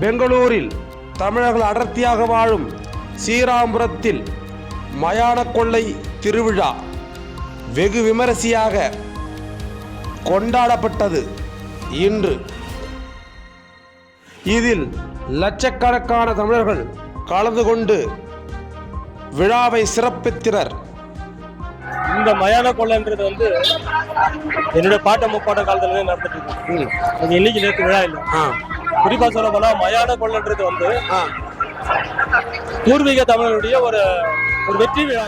பெங்களூரில் தமிழர்கள் அடர்த்தியாக வாழும் ஸ்ரீராம்புரத்தில் மயான கொள்ளை திருவிழா வெகு விமரிசையாக கொண்டாடப்பட்டது இன்று. இதில் லட்சக்கணக்கான தமிழர்கள் கலந்து கொண்டு விழாவை சிறப்பித்தனர். இந்த மயான கொள்ளைன்றது வந்து என்னுடைய பாட்ட முப்பாட்ட காலத்துல நடந்துட்டு இருக்கு. இன்னைக்கு நேற்று விழா இல்லை. குறிப்பா சொல்ல போனா மயான கொள்ளைன்றது வந்து பூர்வீக தமிழருடைய ஒரு ஒரு வெற்றி விழா.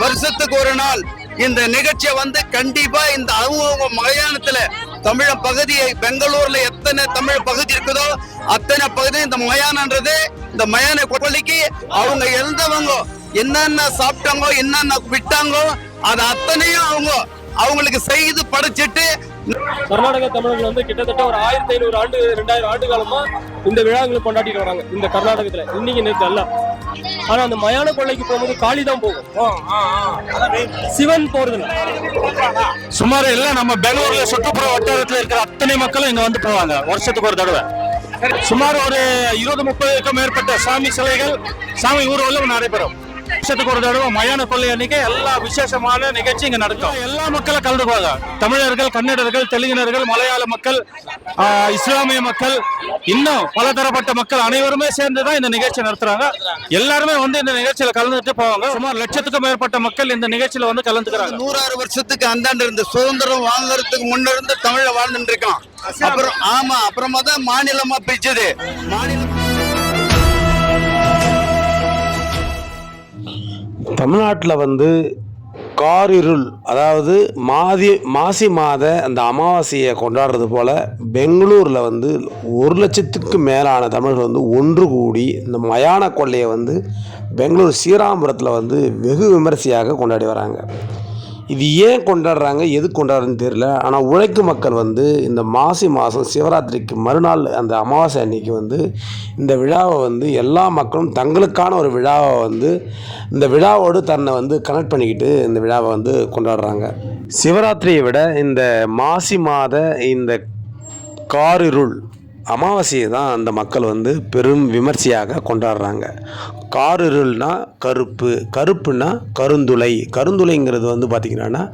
வருஷத்துக்கு ஒரு நாள் இந்த நிகழ்ச்சியை வந்து கண்டிப்பா இந்த அவங்கவுங்க மலையாளத்துல தமிழ் பகுதியை பெங்களூர்ல எத்தனை தமிழ் பகுதி இருக்குதோ அத்தனை பகுதி இந்த மயானன்றது இந்த மயான கொள்ளைக்கு அவங்க எழுந்தவங்க என்னென்ன சாப்பிட்டாங்கோ என்னென்ன விட்டாங்கோ அது அத்தனையும் அவங்க அவங்களுக்கு செய்து படைச்சிட்டு கர்நாடக தமிழர்கள் வந்து கிட்டத்தட்ட ஒரு ஆயிரத்தி ஐநூறு ஆண்டு ரெண்டாயிரம் ஆண்டு காலமா இந்த விழாங்களை கொண்டாடிட்டு வராங்க இந்த கர்நாடகத்துல. இன்னைக்கு நேற்று அல்ல. ஆனா அந்த மயான கொள்ளைக்கு போகும்போது காளி தான் போகும். சிவன் போறது. சுமார் எல்லாம் நம்ம பெங்களூர்ல சுற்றுப்புற வட்டாரத்துல இருக்கிற அத்தனை மக்களும் இங்க வந்து போவாங்க வருஷத்துக்கு ஒரு தடவை. சுமார் ஒரு இருபது முப்பதுக்கும் மேற்பட்ட சாமி சிலைகள் சாமி ஊர்வலம் நடைபெறும் வருஷத்துக்கு ஒரு தடவை மயான கொள்ளை அன்னைக்கு எல்லா விசேஷமான நிகழ்ச்சி இங்க நடக்கும். எல்லா மக்களும் கலந்துக்குவாங்க. தமிழர்கள் கன்னடர்கள் தெலுங்கினர்கள் மலையாள மக்கள் இஸ்லாமிய மக்கள் இன்னும் பலதரப்பட்ட மக்கள் அனைவருமே சேர்ந்து தான் இந்த நிகழ்ச்சி நடத்துறாங்க. எல்லாருமே வந்து இந்த நிகழ்ச்சியில கலந்துட்டு போவாங்க. சுமார் லட்சத்துக்கும் மேற்பட்ட மக்கள் இந்த நிகழ்ச்சியில வந்து கலந்துக்கிறாங்க. நூறாறு வருஷத்துக்கு அந்தாண்டு இருந்து சுதந்திரம் வாங்குறதுக்கு முன்ன இருந்து தமிழ்ல வாழ்ந்துட்டு இருக்கான். அப்புறம் ஆமா அப்புறமா தான் மாநிலமா பிரிச்சது. மாநிலம் தமிழ்நாட்டில் வந்து காரிருள் அதாவது மாதி மாசி மாத அந்த அமாவாசையை கொண்டாடுறது போல் பெங்களூரில் வந்து ஒரு லட்சத்துக்கு மேலான தமிழர்கள் வந்து ஒன்று கூடி இந்த மயான கொள்ளையை வந்து பெங்களூர் ஸ்ரீராம்புரத்தில் வந்து வெகு விமரிசையாக கொண்டாடி வராங்க. இது ஏன் கொண்டாடுறாங்க? எது கொண்டாடுறதுன்னு தெரியல. ஆனால் உழைக்கும் மக்கள் வந்து இந்த மாசி மாதம் சிவராத்திரிக்கு மறுநாள் அந்த அமாவாசை அன்னைக்கு வந்து இந்த விழாவை வந்து எல்லா மக்களும் தங்களுக்கான ஒரு விழாவை வந்து இந்த விழாவோடு தன்னை வந்து கனெக்ட் பண்ணிக்கிட்டு இந்த விழாவை வந்து கொண்டாடுறாங்க. சிவராத்திரியை விட இந்த மாசி மாத இந்த காரிருள் அமாவாசையை தான் அந்த மக்கள் வந்து பெரும் விமர்சையாக கொண்டாடுறாங்க. காரிருள்னா கருப்பு கருப்புனா கருந்துளை. கருந்துளைங்கிறது வந்து பார்த்திங்கன்னா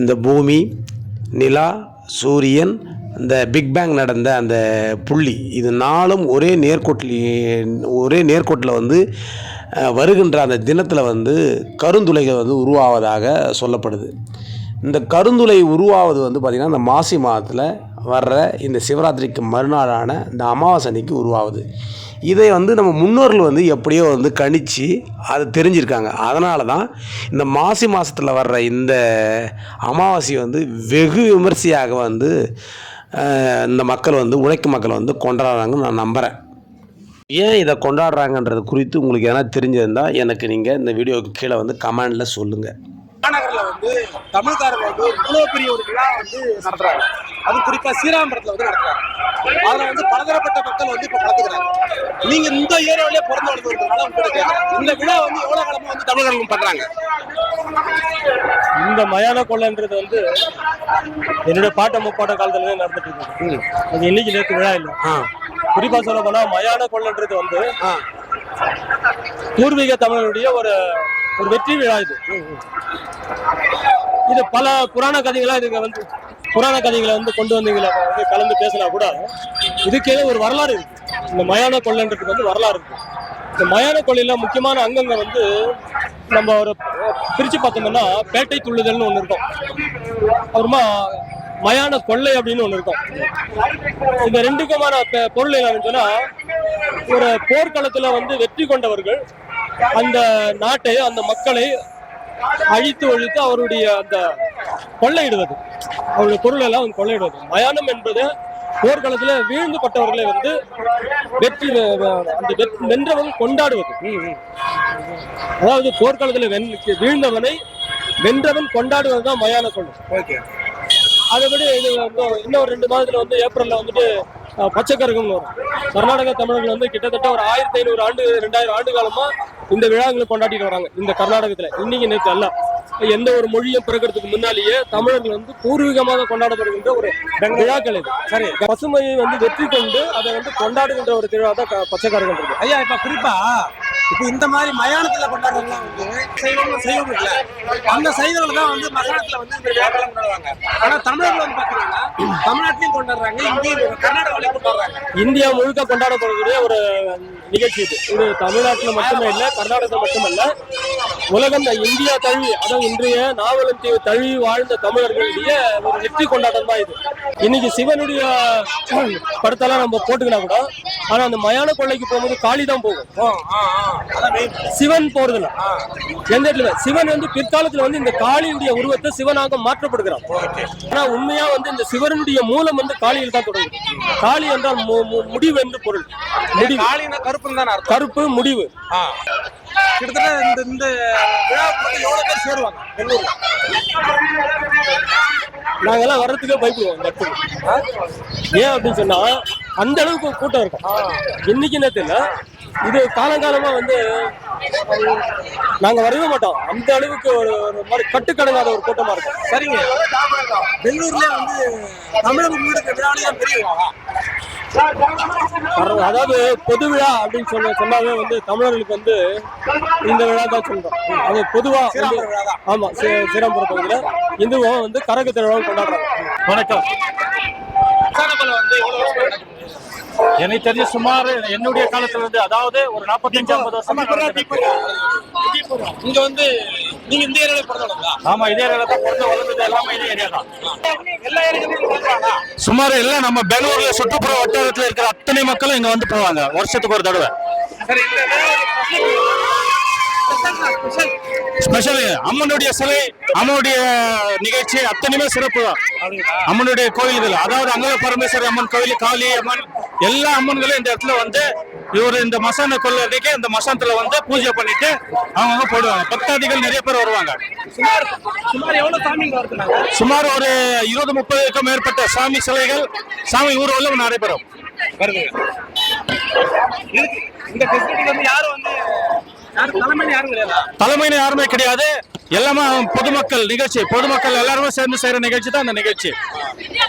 இந்த பூமி நிலா சூரியன் இந்த பிக் பேங் நடந்த அந்த புள்ளி. இது நாளும் ஒரே நேர்கோட்டில் ஒரே நேர்கோட்டில் வந்து வருகின்ற அந்த தினத்தில் வந்து கருந்துளைகள் வந்து உருவாவதாக சொல்லப்படுது. இந்த கருந்துளை உருவாவது வந்து பார்த்திங்கன்னா இந்த மாசி மாதத்தில் வர்ற இந்த சிவராத்திரிக்கு மறுநாளான இந்த அமாவாசை அன்னைக்கு உருவாகுது. இதை வந்து நம்ம முன்னோர்கள் வந்து எப்படியோ வந்து கணித்து அதை தெரிஞ்சிருக்காங்க. அதனால தான் இந்த மாசி மாதத்தில் வர்ற இந்த அமாவாசையை வந்து வெகு விமர்சையாக வந்து இந்த மக்கள் வந்து உழைக்கும் மக்கள் வந்து கொண்டாடுறாங்கன்னு நான் நம்புகிறேன் ஏன் இதை கொண்டாடுறாங்கன்றது குறித்து உங்களுக்கு எதனா தெரிஞ்சிருந்தால் எனக்கு நீங்கள் இந்த வீடியோவுக்கு கீழே வந்து கமெண்டில் சொல்லுங்கள் மாநகரில் வந்து தமிழ்காரர்கள் வந்து இவ்வளோ பெரிய ஒரு விழா வந்து நடத்துகிறாங்க அது குறிப்பா ஸ்ரீராம்பரத்தில் வந்து நடத்துறாங்க அதில் வந்து பலதரப்பட்ட மக்கள் வந்து இப்போ கலந்துக்கிறாங்க. நீங்க இந்த ஏரியாவிலே பிறந்து கேட்குறேன் இந்த விழா வந்து எவ்வளோ காலமா வந்து தமிழர்கள் பண்றாங்க? இந்த மயான கொள்ளைன்றது வந்து என்னுடைய பாட்ட முப்பாட்ட காலத்துல நடந்துட்டு இருக்கு அது இன்னைக்கு நேற்று விழா இல்லை. குறிப்பா சொல்ல போனா மயான கொள்ளைன்றது வந்து. பூர்வீக தமிழருடைய ஒரு ஒரு வெற்றி விழா இது. இது பல புராண கதைகளா இதுங்க வந்து புராண கதைகளை வந்து கொண்டு வந்தீங்களா வந்து கலந்து பேசினா கூட இதுக்கே ஒரு வரலாறு இருக்கு. இந்த மயான கொள்ளைன்றதுக்கு வந்து வரலாறு இருக்கு. இந்த மயான கொள்ளையில முக்கியமான அங்கங்க வந்து நம்ம ஒரு பிரிச்சு பார்த்தோம்னா பேட்டை துள்ளுதல்னு ஒன்று இருக்கும். அப்புறமா மயான கொள்ளை அப்படின்னு ஒன்று இருக்கும். இந்த ரெண்டுக்குமான பெ- பொருள் என்னன்னு சொன்னா ஒரு போர்க்களத்துல வந்து வெற்றி கொண்டவர்கள் அந்த நாட்டை அந்த மக்களை அழித்து ஒழித்து அவருடைய அந்த கொள்ளையிடுவது. அவருடைய பொருள் எல்லாம் வந்து கொள்ளையிடுவது. மயானம் என்பது போர்க்களத்துல வீழ்ந்து பட்டவர்களை வந்து வெற்றி அந்த வென்றவன் கொண்டாடுவது. அதாவது போர்க்களத்துல வென் வீழ்ந்தவனை வென்றவன் கொண்டாடுவது தான் மயான ஓகே. அதுபடி இது ஒரு ரெண்டு மாதத்துல வந்து ஏப்ரல்ல வந்துட்டு பச்சைக்கருகம்னு வரும். கர்நாடக தமிழர்கள் வந்து கிட்டத்தட்ட ஒரு ஆயிரத்தி ஐநூறு ஆண்டு ரெண்டாயிரம் ஆண்டு காலமா இந்த விழாங்களை கொண்டாடிட்டு வராங்க. இந்த கர்நாடகத்துல. இன்னைக்கு நேற்று அல்ல. எந்த ஒரு மொழியும் பிறக்கிறதுக்கு முன்னாலேயே தமிழர்கள் வந்து பூர்வீகமாக கொண்டாடப்படுகின்ற ஒரு விழாக்கள் இது. சரி. பசுமையை வந்து வெற்றி கொண்டு அதை வந்து கொண்டாடுகின்ற ஒரு திருவிழா தான் பச்சைக்காரர்கள் இருக்கு. ஐயா இப்ப குறிப்பா இப்ப இந்த மாதிரி மயானத்துல கொண்டாடுறதுலாம் வந்து சைவம் சைவம் இல்ல. அந்த சைவங்கள் தான் வந்து மயானத்துல வந்து இந்த விழாக்களை கொண்டாடுவாங்க ஆனா தமிழர்கள் வந்து பாத்தீங்கன்னா தமிழ்நாட்டிலையும் கொண்டாடுறாங்க இங்கேயும் கர்நாடகாவிலையும் கொண்டாடுறாங்க. இந்தியா முழுக்க கொண்டாடப்படக்கூடிய ஒரு நிகழ்ச்சி இது. இது தமிழ்நாட்டில் மட்டுமே இல்லை கர்நாடகா மட்டுமல்ல. உலகம் இந்தியா தழுவி அதாவது இன்றைய நாவலம் தீவு தழுவி வாழ்ந்த தமிழர்களுடைய ஒரு வெற்றி கொண்டாட்டம் தான் இது. இன்னைக்கு சிவனுடைய படத்தெல்லாம் நம்ம போட்டுக்கினா கூட ஆனா அந்த மயான கொள்ளைக்கு போகும்போது காளி தான் போகும். சிவன் போறதில்ல எந்த இடத்துல? சிவன் வந்து பிற்காலத்துல வந்து இந்த காளியுடைய உருவத்தை சிவனாக மாற்றப்படுகிறான் ஆனா உண்மையா வந்து இந்த சிவனுடைய மூலம் வந்து காளியில் தான் தொடங்குது. காளி என்றால் முடிவு என்று பொருள். முடிவு. அர்த்தம்? கருப்பு முடிவு. கிட்டத்தட்ட இந்த இந்த விழாவுக்கு வந்து எவ்வளவு பேர் சேருவாங்க? பெங்களூர்ல நாங்கெல்லாம் வர்றதுக்கே பயப்படுவோம் இந்த இடத்துக்கு. ஏன் அப்படின்னு சொன்னா அந்த அளவுக்கு கூட்டம் இருக்கும். இன்னைக்கு நேரத்தில் இது காலங்காலமா வந்து அஹ், நாங்க வரவே மாட்டோம். அந்த அளவுக்கு ஒரு ஒரு மாதிரி கட்டுக்கடங்காத ஒரு கூட்டமா இருக்கும். சரிங்க. பெங்களூர்ல வந்து தமிழக முழுக்க பெரிய காரணம் அதாவது பொது விழா அப்படின்னு சொன்ன சொன்னாவே வந்து தமிழர்களுக்கு வந்து இந்த விழா தான் சொல்றோம். அது பொதுவா ஆமா சி- ஸ்ரீராம்புரம் பகுதியில் இந்துவும் வந்து கரக திருவிழாவும் கொண்டாடுறாங்க. வணக்கம். எனக்கு தெரிஞ்ச சுமார் என்னுடைய காலத்துல இருந்து அதாவது ஒரு நாற்பத்தஞ்சு ஐம்பது வருஷமா. இங்க வந்து நீங்க இந்த ஏரியால பிறந்தவங்களா ஆமா இதே ஏரியால தான் பிறந்து வளர்ந்தது எல்லாமே இதே ஏரியா தான். எல்லா பிறந்தாங்களா சுமார் எல்லாம் நம்ம பெங்களூர்ல சுற்றுப்புற வட்டாரத்துல இருக்கிற அத்தனை மக்களும் இங்க வந்து போவாங்க வருஷத்துக்கு ஒரு தடவை. ஸ்பெஷல் அம்மனுடைய சிலை அம்மனுடைய நிகழ்ச்சி அத்தனையுமே சிறப்பு. தான் அம்மனுடைய கோயில்கள் அதாவது அங்க பரமேஸ்வரி அம்மன் கோயில் காளி அம்மன் எல்லா அம்மன்களும் இந்த இடத்துல வந்து இவர் இந்த மசான கொள்ள அன்னைக்கு இந்த மசானத்துல வந்து பூஜை பண்ணிட்டு அவங்க போடுவாங்க. பக்தாதிகள் நிறைய பேர் வருவாங்க. சுமார் ஒரு இருபது முப்பதுக்கும் மேற்பட்ட சாமி சிலைகள் சாமி ஊர்வலம் நடைபெறும். வருது. இந்த யாரும் வந்து தலைமைன்னு யாரும் கிடையாதா? தலைமைன்னு யாருமே கிடையாது. எல்லாமே பொதுமக்கள் நிகழ்ச்சி. பொதுமக்கள் எல்லாருமே சேர்ந்து செய்யற நிகழ்ச்சி தான் அந்த நிகழ்ச்சி.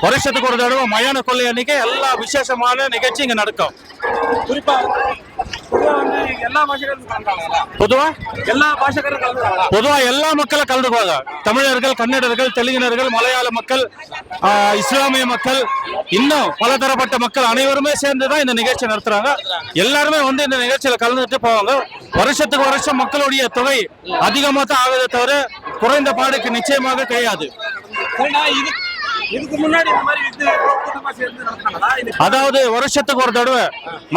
வருஷத்துக்கு ஒரு தடவை மயான கொள்ளை அன்னைக்கு எல்லா விசேஷமான நிகழ்ச்சி இங்க நடக்கும். குறிப்பா பொதுவா எல்லா பொதுவா? எல்லா மக்களும் கலந்துக்குவாங்க. தமிழர்கள் கன்னடர்கள் தெலுங்கினர்கள் மலையாள மக்கள் இஸ்லாமிய மக்கள் இன்னும் பலதரப்பட்ட மக்கள் அனைவருமே சேர்ந்து தான் இந்த நிகழ்ச்சி நடத்துறாங்க. எல்லாருமே வந்து இந்த நிகழ்ச்சியில கலந்துட்டு போவாங்க. வருஷத்துக்கு வருஷம் மக்களுடைய தொகை அதிகமாக தான் ஆகுதே தவிர குறைந்த பாடுக்கு நிச்சயமாக கிடையாது. இது அதாவது வருஷத்துக்கு ஒரு தடவை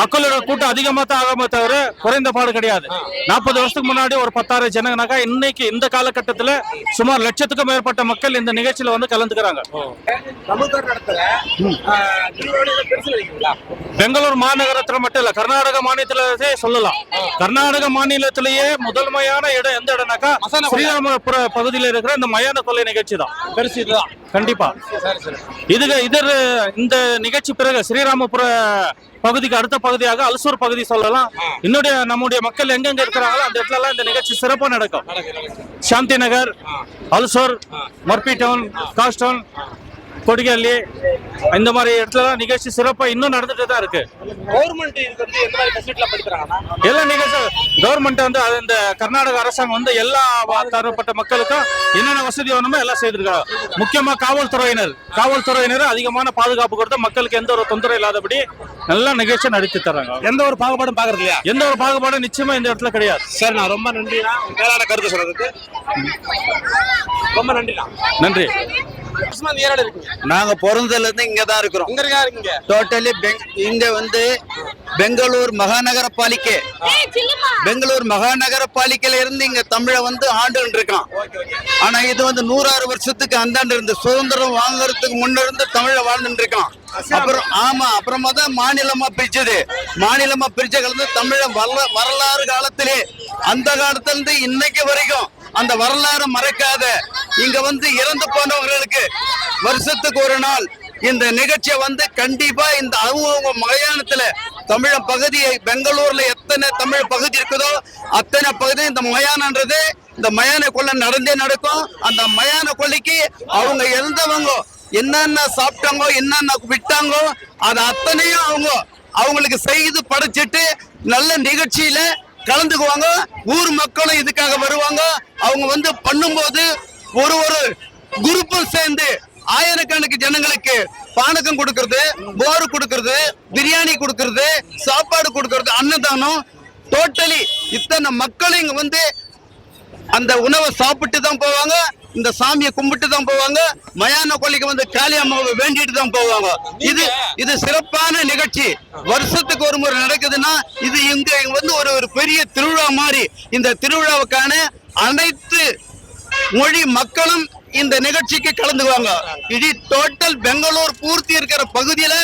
மக்களோட கூட்டம் அதிகமாக தான் ஆகாம தவிர குறைந்த பாடு கிடையாது. நாற்பது வருஷத்துக்கு முன்னாடி ஒரு பத்தாயிரம் ஜனங்கனாக்கா இன்னைக்கு இந்த காலகட்டத்தில் சுமார் லட்சத்துக்கும் மேற்பட்ட மக்கள் இந்த நிகழ்ச்சியில வந்து கலந்துக்கிறாங்க. பெங்களூர் மாநகரத்துல மட்டும் இல்ல கர்நாடக மாநிலத்திலே சொல்லலாம். கர்நாடக மாநிலத்திலேயே முதன்மையான இடம் எந்த இடம்னாக்கா. ஸ்ரீராமபுர பகுதியில் இருக்கிற இந்த மயான கொள்ளை நிகழ்ச்சி தான். பெருசு இதுதான். கண்டிப்பா. இதுக்கு இதர் இந்த நிகழ்ச்சி பிறகு ஸ்ரீராமபுர பகுதிக்கு அடுத்த பகுதியாக அல்சூர் பகுதி சொல்லலாம். இன்னுடைய நம்முடைய மக்கள் எங்கெங்க இருக்கிறாங்களோ அந்த இடத்துல எல்லாம் இந்த நிகழ்ச்சி சிறப்பா நடக்கும். நடக்கு நடக்கு. Shanthi Nagar Ulsoor Murphy Town Cox Town Kodigehalli இந்த மாதிரி இடத்துல நிகழ்ச்சி சிறப்பா இன்னும் நடந்துட்டு தான் இருக்கு. கவர்மெண்ட் இதுக்கு வந்து எந்த மாதிரி ஃபெசிலிட்டிலாம் படிக்கிறாங்கன்னா எல்லா நிகழ்ச்சி கவர்மெண்ட் வந்து அது இந்த கர்நாடக அரசாங்கம் வந்து எல்லா தரப்பட்ட மக்களுக்கும் என்னென்ன வசதி வேணுமோ எல்லாம் செய்திருக்காங்க. முக்கியமா காவல்துறையினர். காவல்துறையினர் அதிகமான பாதுகாப்பு கொடுத்து மக்களுக்கு எந்த ஒரு தொந்தரவு இல்லாதபடி நல்ல நிகழ்ச்சி நடத்தி தர்றாங்க. எந்த ஒரு பாகுபாடும் பாக்குறது இல்லையா? எந்த ஒரு பாகுபாடும் நிச்சயமா இந்த இடத்துல கிடையாது. சரி நான் ரொம்ப நன்றிண்ணா. மேலான கருத்து சொல்றதுக்கு. ரொம்ப நன்றிண்ணா. நன்றி. இருக்கீங்க. நாங்க பிறந்ததுல இருந்து இங்க தான் இருக்கிறோம். இங்க இருக்கா இருக்கீங்க? டோட்டலி இங்க வந்து பெங்களூர் மகாநகர பாலிகை. பெங்களூர் மகாநகர பாலிக்கையில இருந்து இங்க தமிழை வந்து ஆண்டுன்னு இருக்கான். ஆனா இது வந்து நூறாறு வருஷத்துக்கு அந்தாண்டு இருந்து சுதந்திரம் வாங்குறதுக்கு முன்ன இருந்து தமிழ வாழ்ந்துட்டு இருக்கான். அப்புறம் ஆமா அப்புறமா தான் மாநிலமா பிரிச்சது. மாநிலமா பிரிச்ச கலந்து தமிழ வரல வரலாறு காலத்திலே அந்த காலத்துல இருந்து இன்னைக்கு வரைக்கும் அந்த வரலாறு மறைக்காத இங்க வந்து இறந்து போனவர்களுக்கு வருஷத்துக்கு ஒரு நாள் இந்த நிகழ்ச்சியை வந்து கண்டிப்பா இந்த அவங்கவுங்க மயானத்துல தமிழ பகுதியை பெங்களூர்ல எத்தனை தமிழ் பகுதி இருக்குதோ அத்தனை பகுதி இந்த மயானன்றது இந்த மயான கொள்ளை நடந்தே நடக்கும். அந்த மயான கொள்ளைக்கு அவங்க இறந்தவங்க என்னென்ன சாப்பிட்டாங்கோ என்னென்ன விட்டாங்கோ அது அத்தனையும் அவங்க அவங்களுக்கு செய்து படைச்சிட்டு நல்ல நிகழ்ச்சியில கலந்துக்குவாங்க. ஊர் மக்களும் இதுக்காக வருவாங்க. அவங்க வந்து பண்ணும்போது ஒரு ஒரு குரூப்பும் சேர்ந்து ஆயிரக்கணக்கு ஜனங்களுக்கு பானகம் கொடுக்கறது போர் கொடுக்கறது பிரியாணி கொடுக்கறது சாப்பாடு கொடுக்கறது அன்னதானம். டோட்டலி இத்தனை மக்களும் இங்க வந்து அந்த உணவை சாப்பிட்டு தான் போவாங்க. இந்த சாமியை கும்பிட்டு தான் போவாங்க. மயான கொல்லிக்கு வந்து காளியம்மாவை வேண்டிட்டு தான் போவாங்க. இது இது சிறப்பான நிகழ்ச்சி. வருஷத்துக்கு ஒரு முறை நடக்குதுன்னா இது இங்க வந்து ஒரு ஒரு பெரிய திருவிழா மாதிரி. இந்த திருவிழாவுக்கான அனைத்து மொழி மக்களும் இந்த நிகழ்ச்சிக்கு கலந்துக்குவாங்க. இது டோட்டல் பெங்களூர் பூர்த்தி இருக்கிற பகுதியில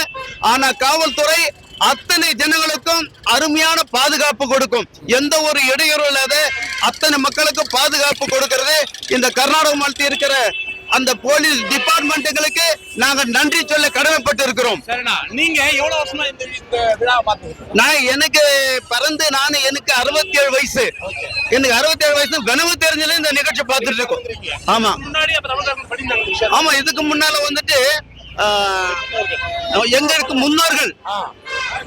ஆனா காவல்துறை அத்தனை ஜனங்களுக்கும் அருமையான பாதுகாப்பு கொடுக்கும். எந்த ஒரு இடையூறும் இல்லாத அத்தனை மக்களுக்கும் பாதுகாப்பு கொடுக்கிறது இந்த கர்நாடக மாநிலத்தில் இருக்கிற அந்த போலீஸ் டிபார்ட்மெண்ட்டுகளுக்கு நாங்க நன்றி சொல்ல கடமைப்பட்டு இருக்கிறோம் நீங்க எவ்வளவு வருஷமா இந்த விழாவை நான் எனக்கு பிறந்து நான் எனக்கு அறுபத்தி ஏழு வயசு எனக்கு அறுபத்தி ஏழு வயசு கனவு தெரிஞ்சல இந்த நிகழ்ச்சி பார்த்துட்டு இருக்கோம். ஆமா. ஆமா இதுக்கு முன்னால வந்துட்டு எங்களுக்கு முன்னோர்கள்.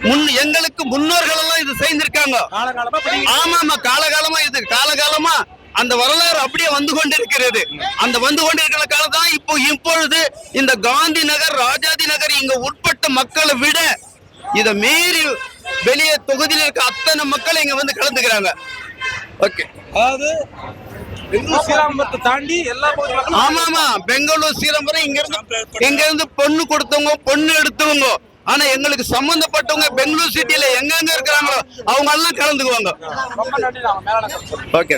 முன் எங்களுக்கு முன்னோர்கள் எல்லாம் இது செய்திருக்காங்க. காலகாலமா படிங்க ஆமா ஆமா காலகாலமா இது காலகாலமா அந்த வரலாறு அப்படியே வந்து கொண்டிருக்கிறது. அந்த வந்து கொண்டிருக்கிற காலம் தான் இப்போ இப்பொழுது இந்த காந்தி நகர் ராஜாதி நகர் இங்க உட்பட்ட மக்களை விட இத மீறி வெளியே தொகுதியில் இருக்க அத்தனை மக்கள் இங்க வந்து கலந்துக்கிறாங்க. ஓகே. அதாவது பெங்களூர் ஸ்ரீராமத்தை தாண்டி எல்லா பகுதி ஆமா ஆமா. பெங்களூர் ஸ்ரீரம்பரம் இங்க இருந்து இங்க இருந்து பொண்ணு கொடுத்தவங்க பொண்ணு எடுத்தவங்க. ஆனா எங்களுக்கு சம்பந்தப்பட்டவங்க பெங்களூர் சிட்டில எங்கெங்க இருக்கிறாங்களோ அவங்க எல்லாம் கலந்துக்குவாங்க ஓகே